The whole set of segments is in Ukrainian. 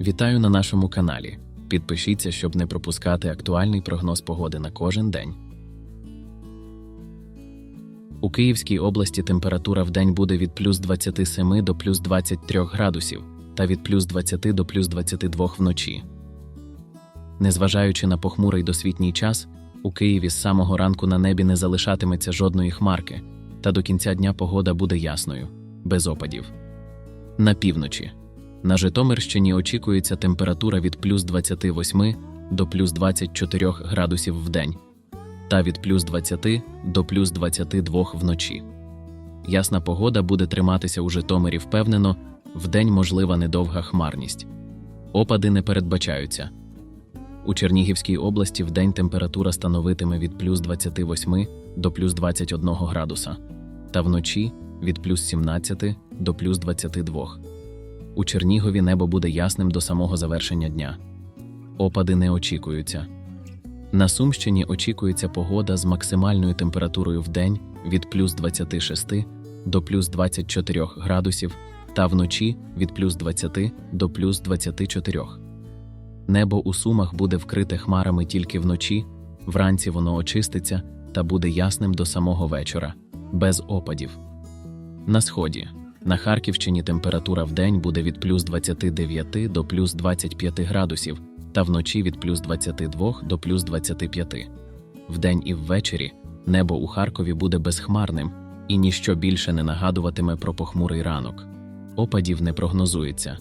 Вітаю на нашому каналі. Підпишіться, щоб не пропускати актуальний прогноз погоди на кожен день. У Київській області температура в день буде від плюс 27 до плюс 23 градусів та від плюс 20 до плюс 22 вночі. Незважаючи на похмурий досвітній час, у Києві з самого ранку на небі не залишатиметься жодної хмарки, та до кінця дня погода буде ясною, без опадів. На півночі. На Житомирщині очікується температура від плюс 28 до плюс 24 градусів в день та від плюс 20 до плюс 22 вночі. Ясна погода буде триматися у Житомирі впевнено, вдень можлива недовга хмарність. Опади не передбачаються. У Чернігівській області вдень температура становитиме від плюс 28 до плюс 21 градуса, та вночі від плюс 17 до плюс 22. У Чернігові небо буде ясним до самого завершення дня. Опади не очікуються. На Сумщині очікується погода з максимальною температурою в день від плюс 26 до плюс 24 градусів та вночі від плюс 20 до плюс 24. Небо у Сумах буде вкрите хмарами тільки вночі, вранці воно очиститься та буде ясним до самого вечора, без опадів. На сході. На Харківщині температура в день буде від плюс 29 до плюс 25 градусів, та вночі від плюс 22 до плюс 25. Вдень і ввечері небо у Харкові буде безхмарним і ніщо більше не нагадуватиме про похмурий ранок. Опадів не прогнозується.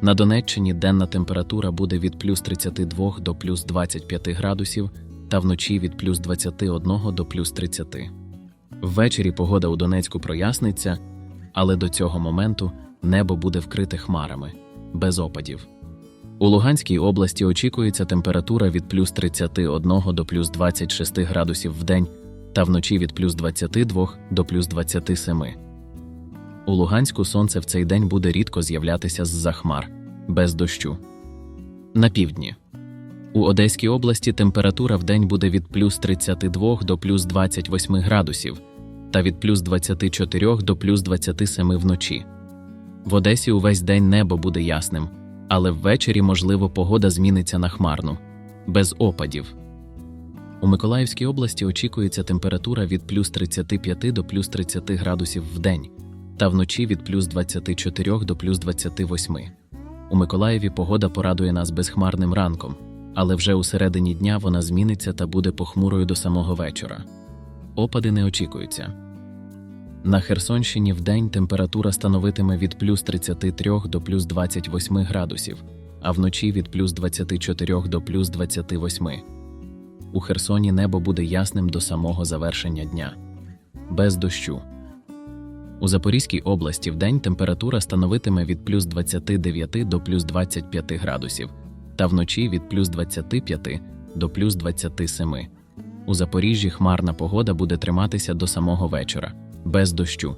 На Донеччині денна температура буде від плюс 32 до плюс 25 градусів, та вночі від плюс 21 до плюс 30. Ввечері погода у Донецьку проясниться, але до цього моменту небо буде вкрите хмарами, без опадів. У Луганській області очікується температура від плюс 31 до плюс 26 градусів в день та вночі від плюс 22 до плюс 27. У Луганську сонце в цей день буде рідко з'являтися з-за хмар, без дощу. На півдні. У Одеській області температура в день буде від плюс 32 до плюс 28 градусів та від плюс 24 до плюс 27 вночі. В Одесі увесь день небо буде ясним, але ввечері, можливо, погода зміниться на хмарну, без опадів. У Миколаївській області очікується температура від плюс 35 до плюс 30 градусів в день та вночі від плюс 24 до плюс 28. У Миколаєві погода порадує нас безхмарним ранком, але вже у середині дня вона зміниться та буде похмурою до самого вечора. Опади не очікуються. На Херсонщині вдень температура становитиме від плюс 33 до плюс 28 градусів, а вночі від плюс 24 до плюс 28. У Херсоні небо буде ясним до самого завершення дня. Без дощу. У Запорізькій області вдень температура становитиме від плюс 29 до плюс 25 градусів, та вночі від плюс 25 до плюс 27. У Запоріжжі хмарна погода буде триматися до самого вечора, без дощу.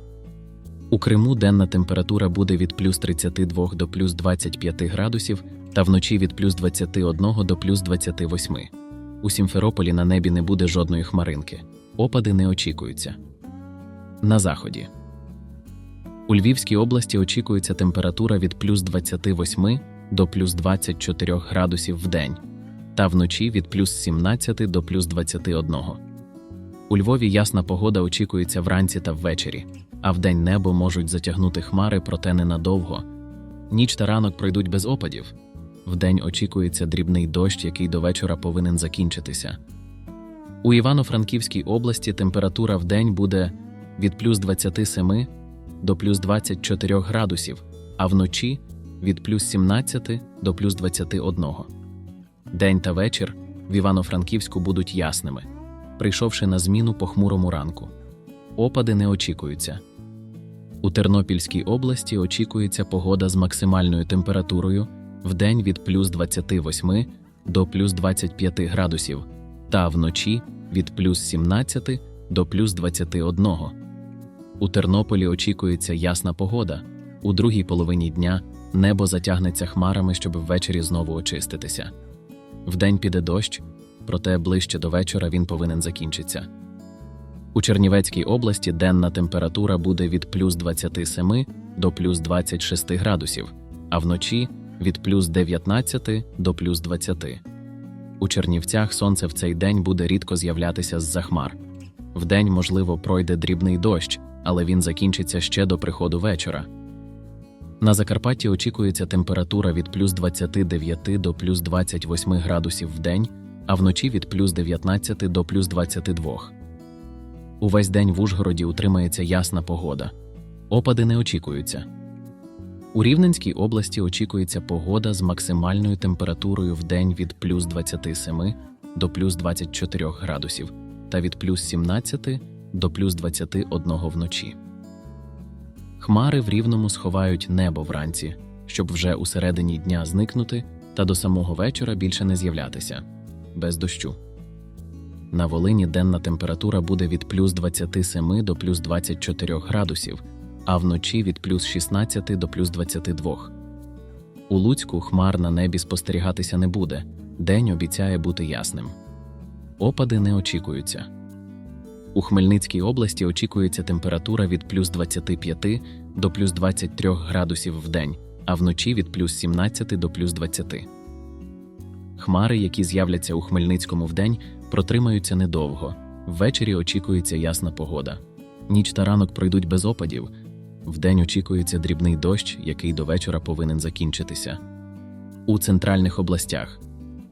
У Криму денна температура буде від плюс 32 до плюс 25 градусів та вночі від плюс 21 до плюс 28. У Сімферополі на небі не буде жодної хмаринки. Опади не очікуються. На заході. У Львівській області очікується температура від плюс 28 до плюс 24 градусів в день та вночі від плюс 17 до плюс 21. У Львові ясна погода очікується вранці та ввечері, а вдень небо можуть затягнути хмари, проте ненадовго. Ніч та ранок пройдуть без опадів. Вдень очікується дрібний дощ, який до вечора повинен закінчитися. У Івано-Франківській області температура вдень буде від плюс 27 до плюс 24 градусів, а вночі від плюс 17 до плюс 21. День та вечір в Івано-Франківську будуть ясними, прийшовши на зміну похмурому ранку. Опади не очікуються. У Тернопільській області очікується погода з максимальною температурою в день від плюс 28 до плюс 25 градусів, та вночі від плюс 17 до плюс 21. У Тернополі очікується ясна погода. У другій половині дня небо затягнеться хмарами, щоб ввечері знову очиститися. Вдень піде дощ, проте ближче до вечора він повинен закінчитися. У Чернівецькій області денна температура буде від плюс 27 до плюс 26 градусів, а вночі від плюс 19 до плюс 20. У Чернівцях сонце в цей день буде рідко з'являтися з-за хмар. Вдень, можливо, пройде дрібний дощ, але він закінчиться ще до приходу вечора. На Закарпатті очікується температура від плюс 29 до плюс 28 градусів в день, а вночі від плюс 19 до плюс 22. Увесь день в Ужгороді утримається ясна погода. Опади не очікуються. У Рівненській області очікується погода з максимальною температурою в день від плюс 27 до плюс 24 градусів та від плюс 17 до плюс 21 вночі. Хмари в рівному сховають небо вранці, щоб вже у середині дня зникнути та до самого вечора більше не з'являтися без дощу. На Волині денна температура буде від плюс 27 до плюс 24 градусів, а вночі від плюс 16 до плюс 22. У Луцьку хмар на небі спостерігатися не буде, день обіцяє бути ясним. Опади не очікуються. У Хмельницькій області очікується температура від плюс 25 до плюс 23 градусів в день, а вночі від плюс 17 до плюс 20. Хмари, які з'являться у Хмельницькому вдень, протримаються недовго. Ввечері очікується ясна погода. Ніч та ранок пройдуть без опадів. Вдень очікується дрібний дощ, який до вечора повинен закінчитися. У центральних областях.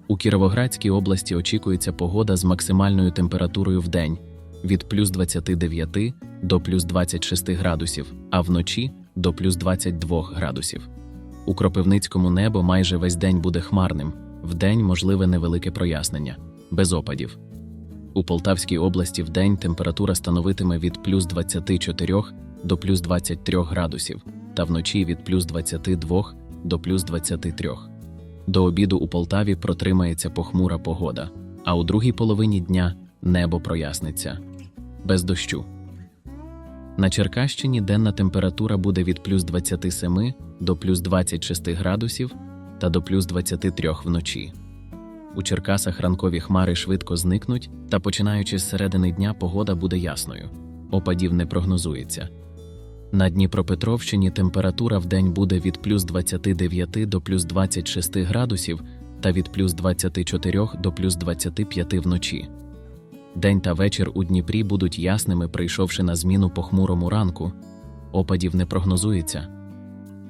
У Кіровоградській області очікується погода з максимальною температурою в день від плюс 29 до плюс 26 градусів, а вночі до плюс 22 градусів. У Кропивницькому небо майже весь день буде хмарним, вдень можливе невелике прояснення, без опадів. У Полтавській області вдень температура становитиме від плюс 24 до плюс 23 градусів, та вночі від плюс 22 до плюс 23. До обіду у Полтаві протримається похмура погода, а у другій половині дня небо проясниться. Без дощу. На Черкащині денна температура буде від плюс 27 до плюс 26 градусів та до плюс 23 вночі. У Черкасах ранкові хмари швидко зникнуть, та починаючи з середини дня погода буде ясною. Опадів не прогнозується. На Дніпропетровщині температура в день буде від плюс 29 до плюс 26 градусів та від плюс 24 до плюс 25 вночі. День та вечір у Дніпрі будуть ясними, прийшовши на зміну похмурому ранку. Опадів не прогнозується.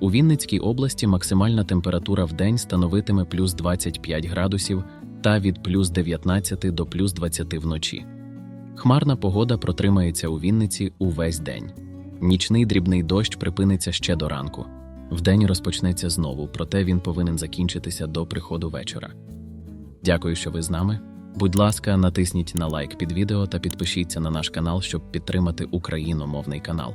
У Вінницькій області максимальна температура в день становитиме плюс 25 градусів та від плюс 19 до плюс 20 вночі. Хмарна погода протримається у Вінниці увесь день. Нічний дрібний дощ припиниться ще до ранку. Вдень розпочнеться знову, проте він повинен закінчитися до приходу вечора. Дякую, що ви з нами. Будь ласка, натисніть на лайк під відео та підпишіться на наш канал, щоб підтримати україномовний канал.